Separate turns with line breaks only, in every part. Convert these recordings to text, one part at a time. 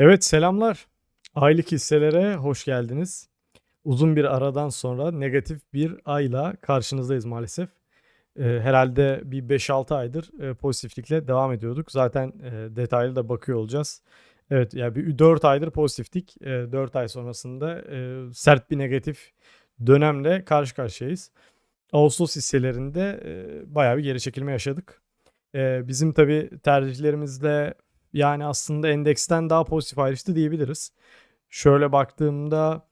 Evet selamlar. Aylık hisselere hoş geldiniz. Uzun bir aradan sonra negatif bir ayla karşınızdayız maalesef. Eee, herhalde bir 5-6 aydır eee, pozitiflikle devam ediyorduk. Zaten eee, detaylı da bakıyor olacağız. Evet yani bir 4 aydır pozitiftik. Eee 4 ay sonrasında eee, sert bir negatif dönemle karşı karşıyayız. Ağustos hisselerinde eee bayağı bir geri çekilme yaşadık. Bizim tabii tercihlerimizde yani aslında endeksten daha pozitif ayrıştı diyebiliriz. Şöyle baktığımda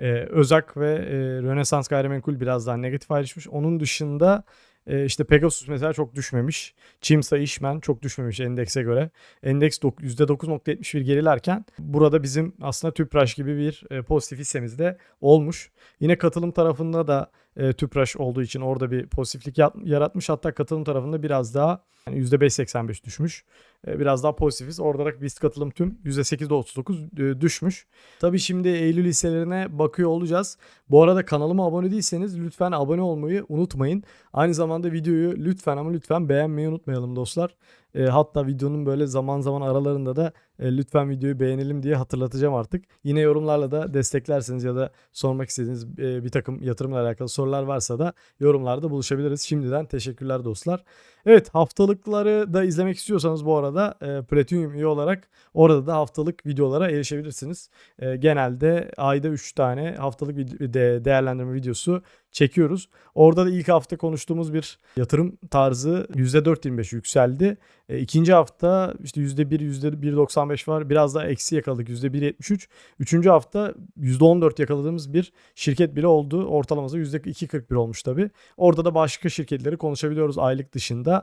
eee, Özak ve eee, Rönesans Gayrimenkul biraz daha negatif ayrışmış. Onun dışında eee, işte Pegasus mesela çok düşmemiş. Çimsa İşmen çok düşmemiş endekse göre. Endeks dok- %9.71 gerilerken burada bizim aslında Tüpraş gibi bir eee, pozitif hissemiz de olmuş. Yine katılım tarafında da eee, Tüpraş olduğu için orada bir pozitiflik yaratmış. Hatta katılım tarafında biraz daha yani %5.85 düşmüş. E, Biraz daha pozitifiz. Orada da BIST katılım tüm %8.39 e, düşmüş. Tabii şimdi Eylül hisselerine bakıyor olacağız. Bu arada kanalıma abone değilseniz lütfen abone olmayı unutmayın. Aynı zamanda videoyu lütfen ama lütfen beğenmeyi unutmayalım dostlar. E, hatta videonun böyle zaman zaman aralarında da e, lütfen videoyu beğenelim diye hatırlatacağım artık. Yine yorumlarla da desteklerseniz ya da sormak istediğiniz e, bir takım yatırımla alakalı sorular varsa da yorumlarda buluşabiliriz. Şimdiden teşekkürler dostlar. Evet haftalıkları da izlemek istiyorsanız bu arada e, Platinum üye olarak orada da haftalık videolara erişebilirsiniz. E, genelde ayda 3 tane haftalık de- değerlendirme videosu çekiyoruz. Orada da ilk hafta konuştuğumuz bir yatırım tarzı %4.25 yükseldi. E, ikinci hafta işte %1, %1.95 var. Biraz daha eksi yakaladık %1.73. Üçüncü hafta %14 yakaladığımız bir şirket bile oldu. Ortalaması %2.41 olmuş tabii. Orada da başka şirketleri konuşabiliyoruz aylık dışında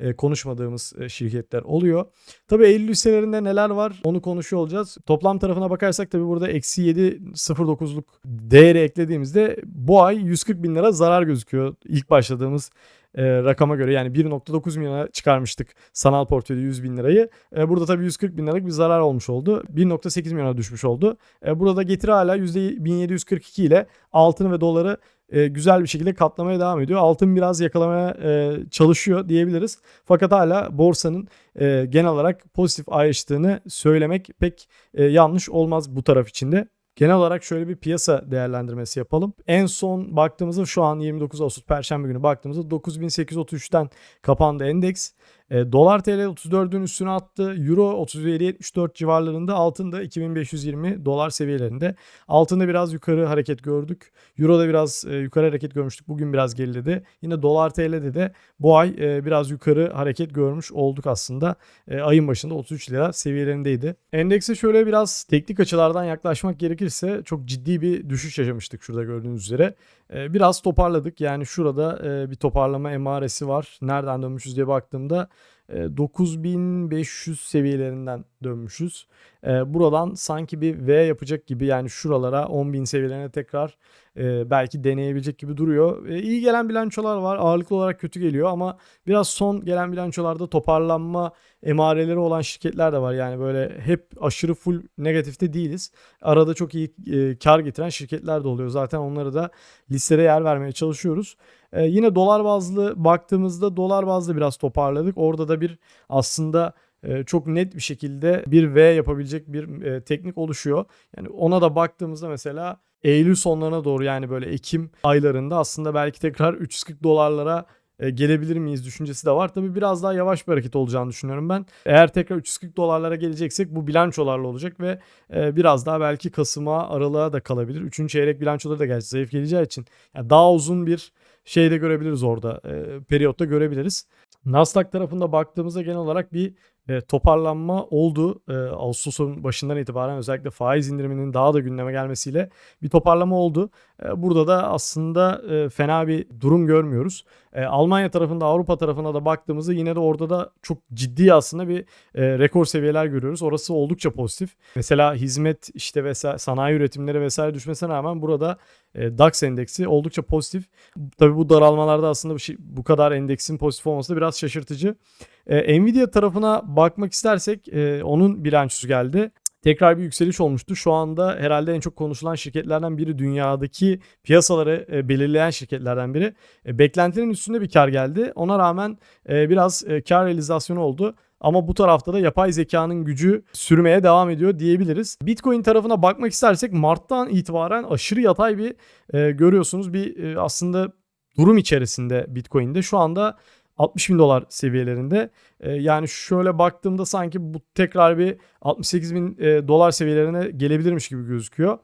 e, konuşmadığımız e, şirketler oluyor. Tabii Eylül hisselerinde neler var onu konuşuyor olacağız. Toplam tarafına bakarsak tabii burada eksi 7.09'luk değeri eklediğimizde bu ay 140 bin lira zarar gözüküyor. İlk başladığımız e, rakama göre yani 1.9 milyona çıkarmıştık sanal portföyde 100 bin lirayı. E, burada tabii 140 bin liralık bir zarar olmuş oldu. 1.8 milyona düşmüş oldu. E, burada getiri hala %1742 ile altını ve doları e, güzel bir şekilde katlamaya devam ediyor. Altın biraz yakalamaya e, çalışıyor diyebiliriz. Fakat hala borsanın e, genel olarak pozitif ayrıştığını söylemek pek e, yanlış olmaz bu taraf içinde. Genel olarak şöyle bir piyasa değerlendirmesi yapalım. En son baktığımızda şu an 29 Ağustos Perşembe günü baktığımızda 9833'ten kapandı endeks. E, Dolar TL 34'ün üstüne attı. Euro 37.74 civarlarında. Altın da 2520 dolar seviyelerinde. Altında biraz yukarı hareket gördük. Euro'da biraz e, yukarı hareket görmüştük. Bugün biraz geriledi. Yine Dolar TL'de de bu ay e, biraz yukarı hareket görmüş olduk aslında. E, ayın başında 33 lira seviyelerindeydi. Endekse şöyle biraz teknik açılardan yaklaşmak gerekirse çok ciddi bir düşüş yaşamıştık şurada gördüğünüz üzere. E, biraz toparladık. Yani şurada e, bir toparlama emaresi var. Nereden dönmüşüz diye baktığımda e, 9500 seviyelerinden dönmüşüz. E, buradan sanki bir V yapacak gibi yani şuralara 10.000 seviyelerine tekrar e, belki deneyebilecek gibi duruyor. E, iyi gelen bilançolar var. Ağırlıklı olarak kötü geliyor ama biraz son gelen bilançolarda toparlanma emareleri olan şirketler de var. Yani böyle hep aşırı full negatifte değiliz. Arada çok iyi e, kar getiren şirketler de oluyor. Zaten onları da listede yer vermeye çalışıyoruz. E, yine dolar bazlı baktığımızda dolar bazlı biraz toparladık. Orada da bir aslında çok net bir şekilde bir V yapabilecek bir e, teknik oluşuyor. Yani ona da baktığımızda mesela Eylül sonlarına doğru yani böyle Ekim aylarında aslında belki tekrar 340 dolarlara e, gelebilir miyiz düşüncesi de var. Tabii biraz daha yavaş bir hareket olacağını düşünüyorum ben. Eğer tekrar 340 dolarlara geleceksek bu bilançolarla olacak ve e, biraz daha belki Kasım'a aralığa da kalabilir. Üçüncü çeyrek bilançoları da gerçi zayıf geleceği için yani daha uzun bir şey de görebiliriz orada. E, periyotta görebiliriz. Nasdaq tarafında baktığımızda genel olarak bir e, toparlanma oldu. E, Ağustos'un başından itibaren özellikle faiz indiriminin daha da gündeme gelmesiyle bir toparlama oldu. E, burada da aslında e, fena bir durum görmüyoruz. E, Almanya tarafında Avrupa tarafına da baktığımızda yine de orada da çok ciddi aslında bir e, rekor seviyeler görüyoruz. Orası oldukça pozitif. Mesela hizmet işte vesaire sanayi üretimleri vesaire düşmesine rağmen burada e, DAX endeksi oldukça pozitif. Tabii bu daralmalarda aslında bu, şey, bu kadar endeksin pozitif olması da biraz şaşırtıcı. E, Nvidia tarafına bakmak istersek e, onun bilançosu geldi. Tekrar bir yükseliş olmuştu. Şu anda herhalde en çok konuşulan şirketlerden biri dünyadaki piyasaları e, belirleyen şirketlerden biri. E, beklentilerin üstünde bir kar geldi. Ona rağmen e, biraz e, kar realizasyonu oldu. Ama bu tarafta da yapay zekanın gücü sürmeye devam ediyor diyebiliriz. Bitcoin tarafına bakmak istersek Mart'tan itibaren aşırı yatay bir e, görüyorsunuz bir e, aslında durum içerisinde Bitcoin'de. Şu anda 60 bin dolar seviyelerinde. E, yani şöyle baktığımda sanki bu tekrar bir 68 bin e, dolar seviyelerine gelebilirmiş gibi gözüküyor.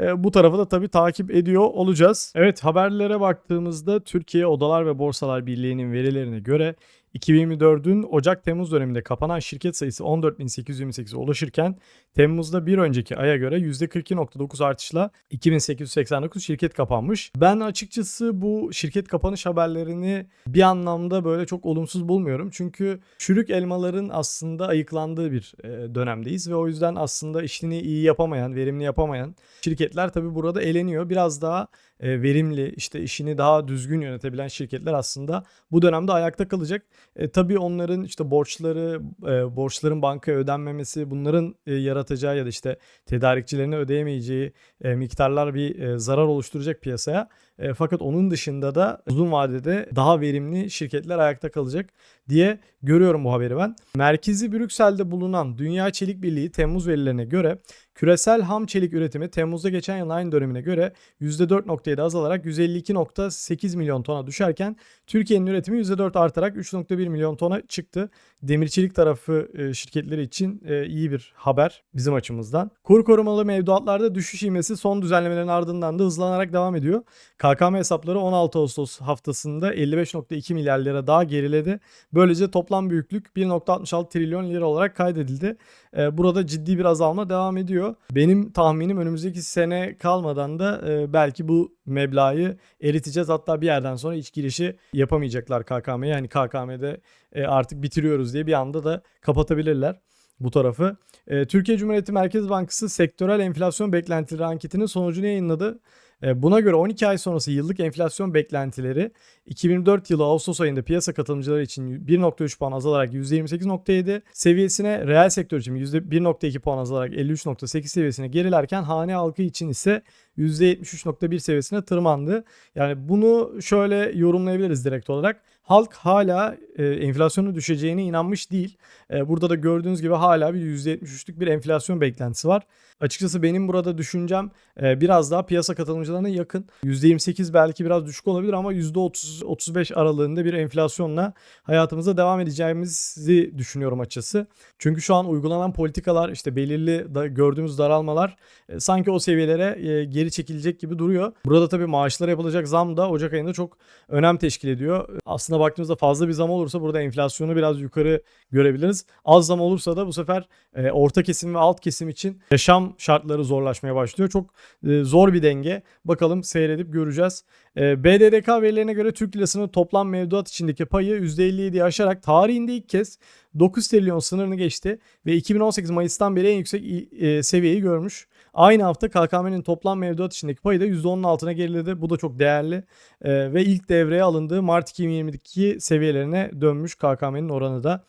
E, bu tarafı da tabii takip ediyor olacağız. Evet haberlere baktığımızda Türkiye Odalar ve Borsalar Birliği'nin verilerine göre 2024'ün Ocak-Temmuz döneminde kapanan şirket sayısı 14.828'e ulaşırken Temmuz'da bir önceki aya göre %42.9 artışla 2889 şirket kapanmış. Ben açıkçası bu şirket kapanış haberlerini bir anlamda böyle çok olumsuz bulmuyorum. Çünkü çürük elmaların aslında ayıklandığı bir e, dönemdeyiz ve o yüzden aslında işini iyi yapamayan, verimli yapamayan şirketler tabii burada eleniyor. Biraz daha verimli, işte işini daha düzgün yönetebilen şirketler aslında bu dönemde ayakta kalacak. E, tabii onların işte borçları, e, borçların bankaya ödenmemesi, bunların e, yaratacağı ya da işte tedarikçilerine ödeyemeyeceği e, miktarlar bir e, zarar oluşturacak piyasaya. E, fakat onun dışında da uzun vadede daha verimli şirketler ayakta kalacak diye görüyorum bu haberi ben. Merkezi Brüksel'de bulunan Dünya Çelik Birliği Temmuz verilerine göre küresel ham çelik üretimi Temmuz'da geçen yılın aynı dönemine göre %4.7 azalarak 152.8 milyon tona düşerken Türkiye'nin üretimi %4 artarak 3.1 milyon tona çıktı. Demir çelik tarafı e, şirketleri için e, iyi bir haber bizim açımızdan. Kur korumalı mevduatlarda düşüş ivmesi son düzenlemelerin ardından da hızlanarak devam ediyor. KKM hesapları 16 Ağustos haftasında 55.2 milyar lira daha geriledi. Böylece toplam büyüklük 1.66 trilyon lira olarak kaydedildi. E, burada ciddi bir azalma devam ediyor. Benim tahminim önümüzdeki sene kalmadan da belki bu meblağı eriteceğiz. Hatta bir yerden sonra iç girişi yapamayacaklar KKM'ye. Yani KKM'de e, artık bitiriyoruz diye bir anda da kapatabilirler bu tarafı. E, Türkiye Cumhuriyeti Merkez Bankası sektörel enflasyon beklentileri anketinin sonucunu yayınladı. E, buna göre 12 ay sonrası yıllık enflasyon beklentileri 2004 yılı Ağustos ayında piyasa katılımcıları için 1.3 puan azalarak %28.7 seviyesine, reel sektör için %1.2 puan azalarak 53.8 seviyesine gerilerken hane halkı için ise %73.1 seviyesine tırmandı. Yani bunu şöyle yorumlayabiliriz direkt olarak. Halk hala e, enflasyonun düşeceğine inanmış değil. E, burada da gördüğünüz gibi hala bir %73'lük bir enflasyon beklentisi var. Açıkçası benim burada düşüncem e, biraz daha piyasa katılımcılarına yakın. %28 belki biraz düşük olabilir ama %30-35 aralığında bir enflasyonla hayatımıza devam edeceğimizi düşünüyorum açıkçası. Çünkü şu an uygulanan politikalar işte belirli da, gördüğümüz daralmalar e, sanki o seviyelere e, geri çekilecek gibi duruyor. Burada tabii maaşlara yapılacak zam da Ocak ayında çok önem teşkil ediyor. Aslında baktığımızda fazla bir zam olursa burada enflasyonu biraz yukarı görebiliriz. Az zam olursa da bu sefer e, orta kesim ve alt kesim için yaşam şartları zorlaşmaya başlıyor. Çok e, zor bir denge. Bakalım seyredip göreceğiz. E, BDDK verilerine göre Türk lirasının toplam mevduat içindeki payı %57'yi aşarak tarihinde ilk kez 9 trilyon sınırını geçti ve 2018 Mayıs'tan beri en yüksek e, seviyeyi görmüş. Aynı hafta KKM'nin toplam mevduat içindeki payı da %10'un altına geriledi. Bu da çok değerli e, ve ilk devreye alındığı Mart 2022 seviyelerine dönmüş KKM'nin oranı da.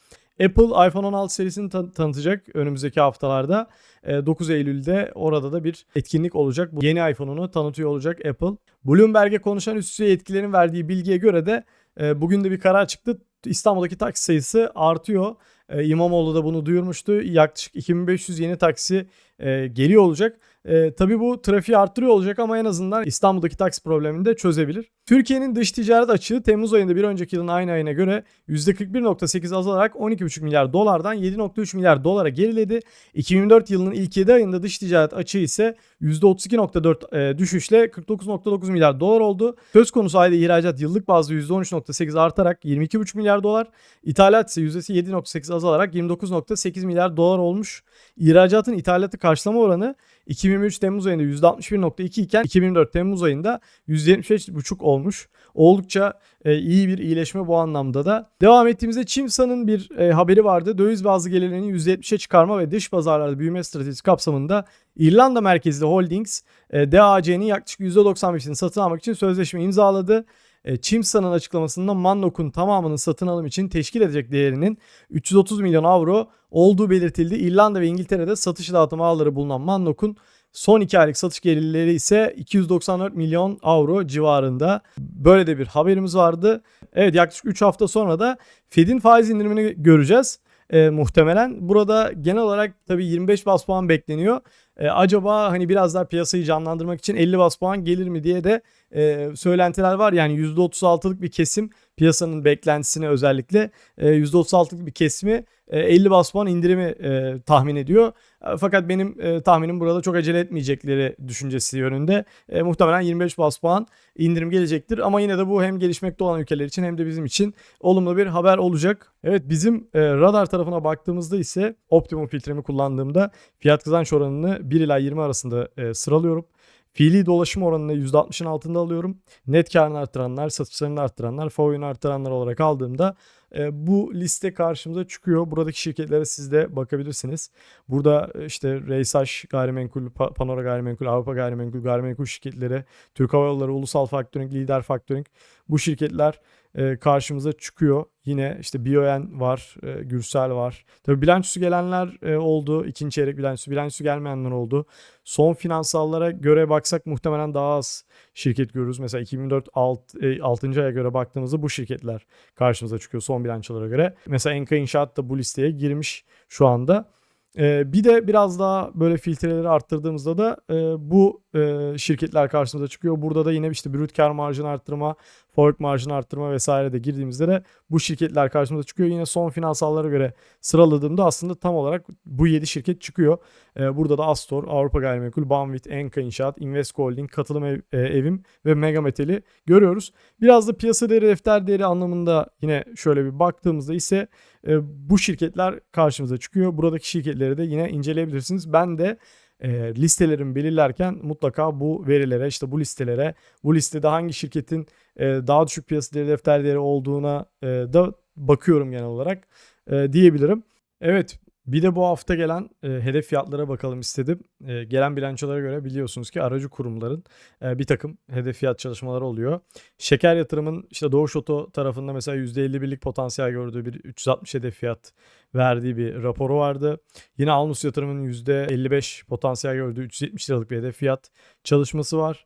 Apple iPhone 16 serisini tan- tanıtacak önümüzdeki haftalarda. E, 9 Eylül'de orada da bir etkinlik olacak. Bu yeni iPhone'unu tanıtıyor olacak Apple. Bloomberg'e konuşan üst düzey yetkililerin verdiği bilgiye göre de e, bugün de bir karar çıktı. İstanbul'daki taksi sayısı artıyor. E, İmamoğlu da bunu duyurmuştu. Yaklaşık 2500 yeni taksi e, geliyor olacak. E, tabii bu trafiği arttırıyor olacak ama en azından İstanbul'daki taksi problemini de çözebilir. Türkiye'nin dış ticaret açığı Temmuz ayında bir önceki yılın aynı ayına göre %41.8 azalarak 12,5 milyar dolardan 7.3 milyar dolara geriledi. 2024 yılının ilk 7 ayında dış ticaret açığı ise %32.4 e, düşüşle 49.9 milyar dolar oldu. Söz konusu ayda ihracat yıllık bazda %13.8 artarak 22,5 milyar dolar, ithalat ise %7.8 azalarak 29.8 milyar dolar olmuş. İhracatın ithalatı karşılama oranı 2023 Temmuz ayında %61.2 iken 2024 Temmuz ayında %75.5 olmuş. Oldukça e, iyi bir iyileşme bu anlamda da. Devam ettiğimizde Çimsa'nın bir e, haberi vardı. Döviz bazlı gelirlerini %70'e çıkarma ve dış pazarlarda büyüme stratejisi kapsamında İrlanda merkezli Holdings e, DAC'nin yaklaşık %95'ini satın almak için sözleşme imzaladı. E, Çimsa'nın açıklamasında Mannok'un tamamının satın alım için teşkil edecek değerinin 330 milyon avro olduğu belirtildi. İrlanda ve İngiltere'de satış dağıtım ağları bulunan Mannok'un son 2 aylık satış gelirleri ise 294 milyon avro civarında. Böyle de bir haberimiz vardı. Evet yaklaşık 3 hafta sonra da Fed'in faiz indirimini göreceğiz. e, muhtemelen. Burada genel olarak tabii 25 bas puan bekleniyor. E, acaba hani biraz daha piyasayı canlandırmak için 50 bas puan gelir mi diye de e, söylentiler var. Yani %36'lık bir kesim piyasanın beklentisine özellikle e, %36'lık bir kesimi e, 50 bas puan indirimi e, tahmin ediyor. E, fakat benim e, tahminim burada çok acele etmeyecekleri düşüncesi yönünde. E, muhtemelen 25 bas puan indirim gelecektir. Ama yine de bu hem gelişmekte olan ülkeler için hem de bizim için olumlu bir haber olacak. Evet bizim e, radar tarafına baktığımızda ise optimum filtremi kullandığımda fiyat kazanç oranını 1 ila 20 arasında e, sıralıyorum. Fiili dolaşım oranını %60'ın altında alıyorum. Net karını arttıranlar, satışlarını arttıranlar, FOI'ni arttıranlar olarak aldığımda e, bu liste karşımıza çıkıyor. Buradaki şirketlere siz de bakabilirsiniz. Burada e, işte Reysaş Gayrimenkul, Panora Gayrimenkul, Avrupa Gayrimenkul, Gayrimenkul şirketleri, Türk Hava Yolları, Ulusal Faktörink, Lider Faktörink bu şirketler e, karşımıza çıkıyor. Yine işte Bioen var, e, Gürsel var. Tabii bilançosu gelenler e, oldu. İkinci çeyrek bilançosu, bilançosu gelmeyenler oldu. Son finansallara göre baksak muhtemelen daha az şirket görürüz. Mesela 2004 alt, e, 6. aya göre baktığımızda bu şirketler karşımıza çıkıyor son bilançolara göre. Mesela Enka İnşaat da bu listeye girmiş şu anda. Ee, bir de biraz daha böyle filtreleri arttırdığımızda da e, bu e, şirketler karşımıza çıkıyor. Burada da yine işte brüt kar marjını arttırma, forward marjını arttırma vesaire de girdiğimizde de bu şirketler karşımıza çıkıyor. Yine son finansallara göre sıraladığımda aslında tam olarak bu 7 şirket çıkıyor. E, burada da Astor, Avrupa Gayrimenkul, Banvit, Enka İnşaat, Invesco Holding, Katılım Ev, e, Evim ve Mega Metal'i görüyoruz. Biraz da piyasa değeri, defter değeri anlamında yine şöyle bir baktığımızda ise e, bu şirketler karşımıza çıkıyor. Buradaki şirketleri de yine inceleyebilirsiniz. Ben de e, listelerimi belirlerken mutlaka bu verilere işte bu listelere bu listede hangi şirketin e, daha düşük piyasa değeri defter değeri olduğuna e, da bakıyorum genel olarak e, diyebilirim. Evet bir de bu hafta gelen e, hedef fiyatlara bakalım istedim. E, gelen bilançolara göre biliyorsunuz ki aracı kurumların e, bir takım hedef fiyat çalışmaları oluyor. Şeker yatırımın işte Doğuş Oto tarafında mesela %51'lik potansiyel gördüğü bir 360 hedef fiyat verdiği bir raporu vardı. Yine Alnus yatırımın %55 potansiyel gördüğü 370 liralık bir hedef fiyat çalışması var.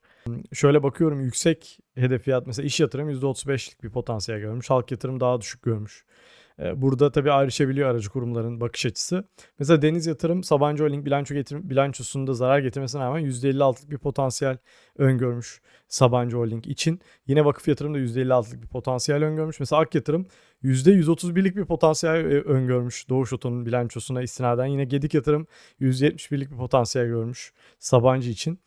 Şöyle bakıyorum yüksek hedef fiyat mesela iş yatırım %35'lik bir potansiyel görmüş. Halk yatırım daha düşük görmüş. Ee, burada tabii ayrışabiliyor aracı kurumların bakış açısı. Mesela Deniz Yatırım Sabancı Holding bilanço getir bilançosunda zarar getirmesine rağmen %56'lık bir potansiyel öngörmüş Sabancı Holding için. Yine Vakıf Yatırım da %56'lık bir potansiyel öngörmüş. Mesela Ak Yatırım %131'lik bir potansiyel e, öngörmüş Doğuş Oto'nun bilançosuna istinaden. Yine Gedik Yatırım %71'lik bir potansiyel görmüş Sabancı için.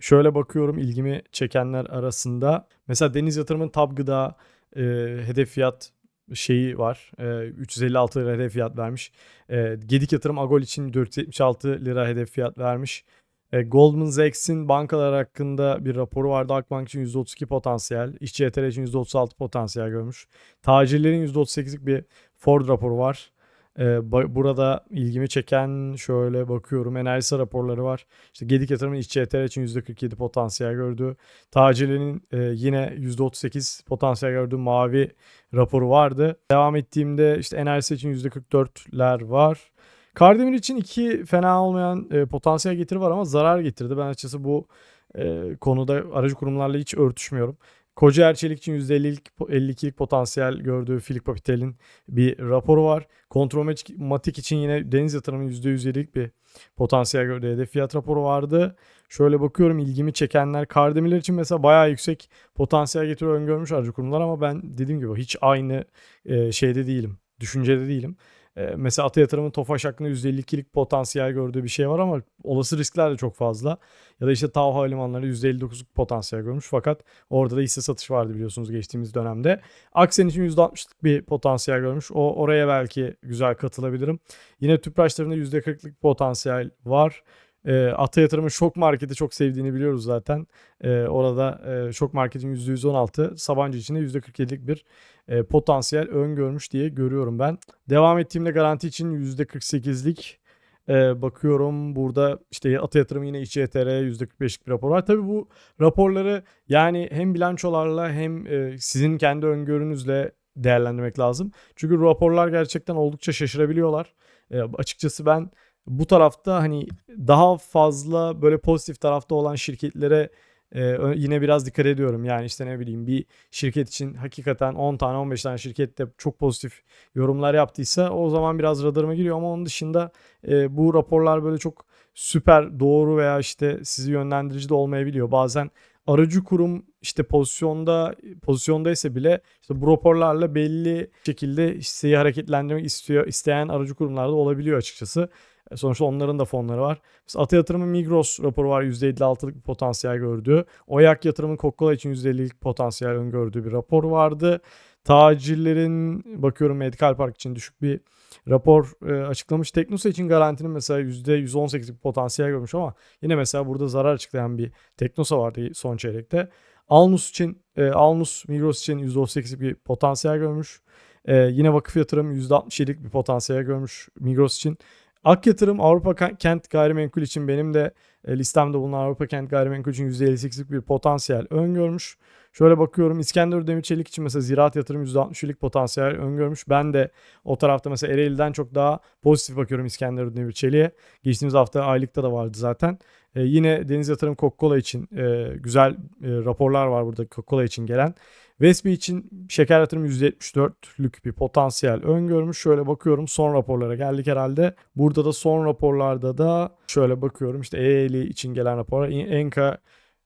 Şöyle bakıyorum ilgimi çekenler arasında. Mesela Deniz Yatırım'ın Tab Gıda e, hedef fiyat şeyi var. E, 356 lira hedef fiyat vermiş. E, Gedik Yatırım Agol için 476 lira hedef fiyat vermiş. E, Goldman Sachs'in bankalar hakkında bir raporu vardı. Akbank için %32 potansiyel. İşçi ETR için %36 potansiyel görmüş. Tacirlerin %38'lik bir Ford raporu var. Ee, burada ilgimi çeken şöyle bakıyorum enerji raporları var. İşte Gedik yatırımın işçi ETR için %47 potansiyel gördü. Tacirlerin e, yine %38 potansiyel gördüğü mavi raporu vardı. Devam ettiğimde işte enerji için %44'ler var. Kardemir için iki fena olmayan e, potansiyel getiri var ama zarar getirdi. Ben açıkçası bu e, konuda aracı kurumlarla hiç örtüşmüyorum. Koca Erçelik için %50'lik 52'lik potansiyel gördüğü Philip Capital'in bir raporu var. Kontrolmatik için yine deniz yatırımının %107'lik bir potansiyel gördüğü hedef fiyat raporu vardı. Şöyle bakıyorum ilgimi çekenler Kardemirler için mesela bayağı yüksek potansiyel getiriyor öngörmüş aracı kurumlar ama ben dediğim gibi hiç aynı e, şeyde değilim. Düşüncede değilim. E, mesela Ata Yatırım'ın Tofaş hakkında %52'lik potansiyel gördüğü bir şey var ama olası riskler de çok fazla. Ya da işte TAV Havalimanları %59'luk potansiyel görmüş fakat orada da hisse satış vardı biliyorsunuz geçtiğimiz dönemde. Aksen için %60'lık bir potansiyel görmüş. O oraya belki güzel katılabilirim. Yine Tüpraşlarında %40'lık potansiyel var. E, Ata Yatırım'ın şok marketi çok sevdiğini biliyoruz zaten. E, orada e, şok marketin %116, Sabancı için de %47'lik bir e, potansiyel öngörmüş diye görüyorum ben. Devam ettiğimde garanti için %48'lik e, bakıyorum burada işte Ata Yatırım yine içi ETR %45'lik bir rapor var. Tabii bu raporları yani hem bilançolarla hem e, sizin kendi öngörünüzle değerlendirmek lazım. Çünkü raporlar gerçekten oldukça şaşırabiliyorlar. E, açıkçası ben bu tarafta hani daha fazla böyle pozitif tarafta olan şirketlere e, ö- yine biraz dikkat ediyorum. Yani işte ne bileyim bir şirket için hakikaten 10 tane 15 tane şirkette çok pozitif yorumlar yaptıysa o zaman biraz radarıma giriyor ama onun dışında e, bu raporlar böyle çok süper doğru veya işte sizi yönlendirici de olmayabiliyor. Bazen aracı kurum işte pozisyonda pozisyondaysa bile işte bu raporlarla belli şekilde hisseyi hareketlendirmek istiyor isteyen aracı kurumlarda olabiliyor açıkçası. E, Sonuçta onların da fonları var. Mesela Ata Yatırım'ın Migros raporu var %56'lık bir potansiyel gördüğü. Oyak Yatırım'ın Coca-Cola için %50'lik potansiyel öngördüğü bir rapor vardı. Tacirlerin bakıyorum Medical Park için düşük bir rapor e, açıklamış. Teknosa için garantinin mesela %118'lik potansiyel görmüş ama yine mesela burada zarar açıklayan bir Teknosa vardı son çeyrekte. Alnus için e, Alnus Migros için %38'lik bir potansiyel görmüş. E, yine vakıf yatırım %67'lik bir potansiyel görmüş Migros için. Ak yatırım Avrupa Kent Gayrimenkul için benim de e, listemde bulunan Avrupa Kent Gayrimenkul için %58'lik bir potansiyel öngörmüş. Şöyle bakıyorum İskenderun Demir Çelik için mesela ziraat yatırım %60'lik potansiyel öngörmüş. Ben de o tarafta mesela Ereğli'den çok daha pozitif bakıyorum İskenderun Demir Çelik'e. Geçtiğimiz hafta aylıkta da vardı zaten. E, yine Deniz Yatırım Coca-Cola için e, güzel e, raporlar var burada Coca-Cola için gelen. Vespi için şeker yatırım %74'lük bir potansiyel öngörmüş. Şöyle bakıyorum son raporlara geldik herhalde. Burada da son raporlarda da şöyle bakıyorum işte EEL'i için gelen raporlar, Enka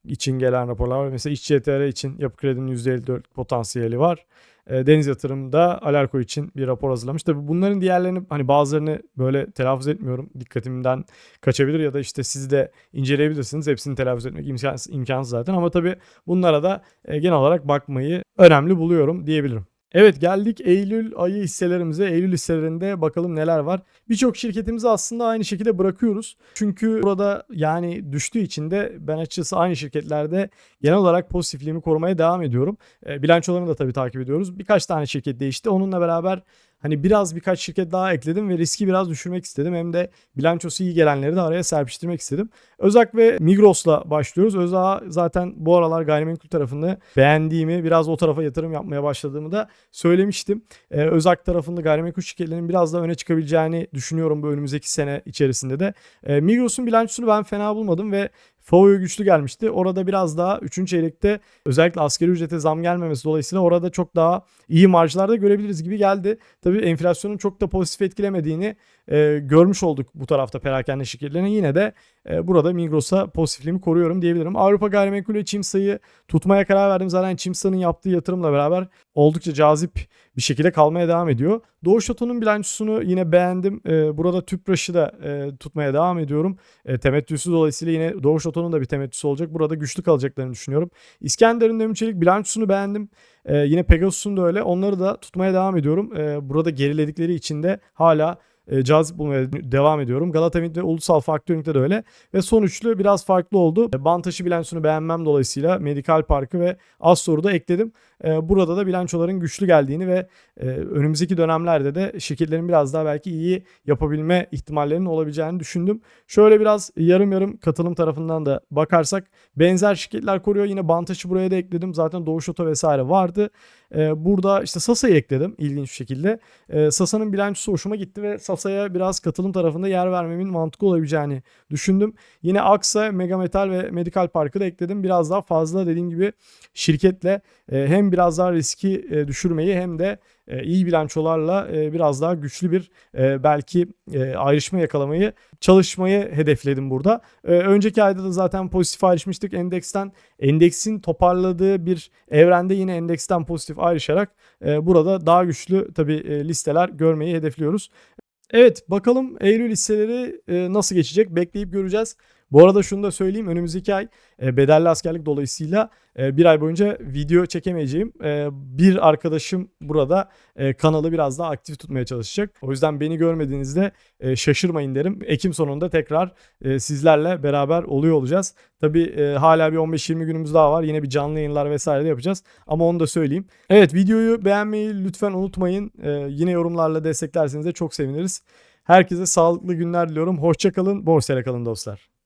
için gelen raporlar var. Mesela İşçi.tr için yapı kredinin %54 potansiyeli var. E, Deniz Yatırım'da Alarko için bir rapor hazırlamış. Tabii bunların diğerlerini hani bazılarını böyle telaffuz etmiyorum. Dikkatimden kaçabilir ya da işte siz de inceleyebilirsiniz. Hepsini telaffuz etmek imkansız, imkansız zaten ama tabii bunlara da e, genel olarak bakmayı önemli buluyorum diyebilirim. Evet geldik Eylül ayı hisselerimize. Eylül hisselerinde bakalım neler var. Birçok şirketimizi aslında aynı şekilde bırakıyoruz. Çünkü burada yani düştüğü için de ben açıkçası aynı şirketlerde genel olarak pozitifliğimi korumaya devam ediyorum. E, bilançolarını da tabii takip ediyoruz. Birkaç tane şirket değişti. Onunla beraber hani biraz birkaç şirket daha ekledim ve riski biraz düşürmek istedim. Hem de bilançosu iyi gelenleri de araya serpiştirmek istedim. Özak ve Migros'la başlıyoruz. Özak zaten bu aralar gayrimenkul tarafını beğendiğimi, biraz o tarafa yatırım yapmaya başladığımı da söylemiştim. Ee, Özak tarafında gayrimenkul şirketlerinin biraz daha öne çıkabileceğini düşünüyorum bu önümüzdeki sene içerisinde de. Ee, Migros'un bilançosunu ben fena bulmadım ve FOVÖ güçlü gelmişti. Orada biraz daha 3. çeyrekte özellikle asgari ücrete zam gelmemesi dolayısıyla orada çok daha iyi marjlarda görebiliriz gibi geldi. Tabii enflasyonun çok da pozitif etkilemediğini e, görmüş olduk bu tarafta perakende şirketlerinin. Yine de e, burada Migros'a pozitifliğimi koruyorum diyebilirim. Avrupa Gayrimenkul ve Çimsa'yı tutmaya karar verdim. Zaten Çimsa'nın yaptığı yatırımla beraber oldukça cazip bir şekilde kalmaya devam ediyor. Doğu Şato'nun bilançosunu yine beğendim. E, burada Tüpraş'ı da e, tutmaya devam ediyorum. E, temettüsü dolayısıyla yine Doğu Şato'nun da bir temettüsü olacak. Burada güçlü kalacaklarını düşünüyorum. İskenderun Demirçelik bilançosunu beğendim. E, yine Pegasus'un da öyle. Onları da tutmaya devam ediyorum. E, burada geriledikleri için de hala e, cazip bulmaya devam ediyorum. Galata Wind ve Ulusal Factoring'de de öyle. Ve son üçlü biraz farklı oldu. E, Bantaş'ı bilançosunu beğenmem dolayısıyla Medical Park'ı ve Astor'u da ekledim. E, burada da bilançoların güçlü geldiğini ve e, önümüzdeki dönemlerde de şirketlerin biraz daha belki iyi yapabilme ihtimallerinin olabileceğini düşündüm. Şöyle biraz yarım yarım katılım tarafından da bakarsak benzer şirketler koruyor. Yine Bantaş'ı buraya da ekledim. Zaten Doğuş Oto vesaire vardı. E, burada işte Sasa'yı ekledim ilginç bir şekilde. E, Sasa'nın bilançosu hoşuma gitti ve Sasa'ya biraz katılım tarafında yer vermemin mantıklı olabileceğini düşündüm. Yine Aksa, Megametal ve Medical Park'ı da ekledim. Biraz daha fazla dediğim gibi şirketle e, hem biraz daha riski e, düşürmeyi hem de e, iyi bilançolarla e, biraz daha güçlü bir belki ayrışma yakalamayı çalışmayı hedefledim burada. Önceki ayda da zaten pozitif ayrışmıştık endeksten. Endeksin toparladığı bir evrende yine endeksten pozitif ayrışarak burada daha güçlü tabii listeler görmeyi hedefliyoruz. Evet bakalım Eylül hisseleri nasıl geçecek bekleyip göreceğiz. Bu arada şunu da söyleyeyim önümüzdeki ay e, bedelli askerlik dolayısıyla e, bir ay boyunca video çekemeyeceğim. E, bir arkadaşım burada kanalı biraz daha aktif tutmaya çalışacak. O yüzden beni görmediğinizde şaşırmayın derim. Ekim sonunda tekrar sizlerle beraber oluyor olacağız. Tabi hala bir 15-20 günümüz daha var. Yine bir canlı yayınlar vesaire de yapacağız. Ama onu da söyleyeyim. Evet videoyu beğenmeyi lütfen unutmayın. Yine yorumlarla desteklerseniz de çok seviniriz. Herkese sağlıklı günler diliyorum. Hoşçakalın. Borsayla kalın dostlar.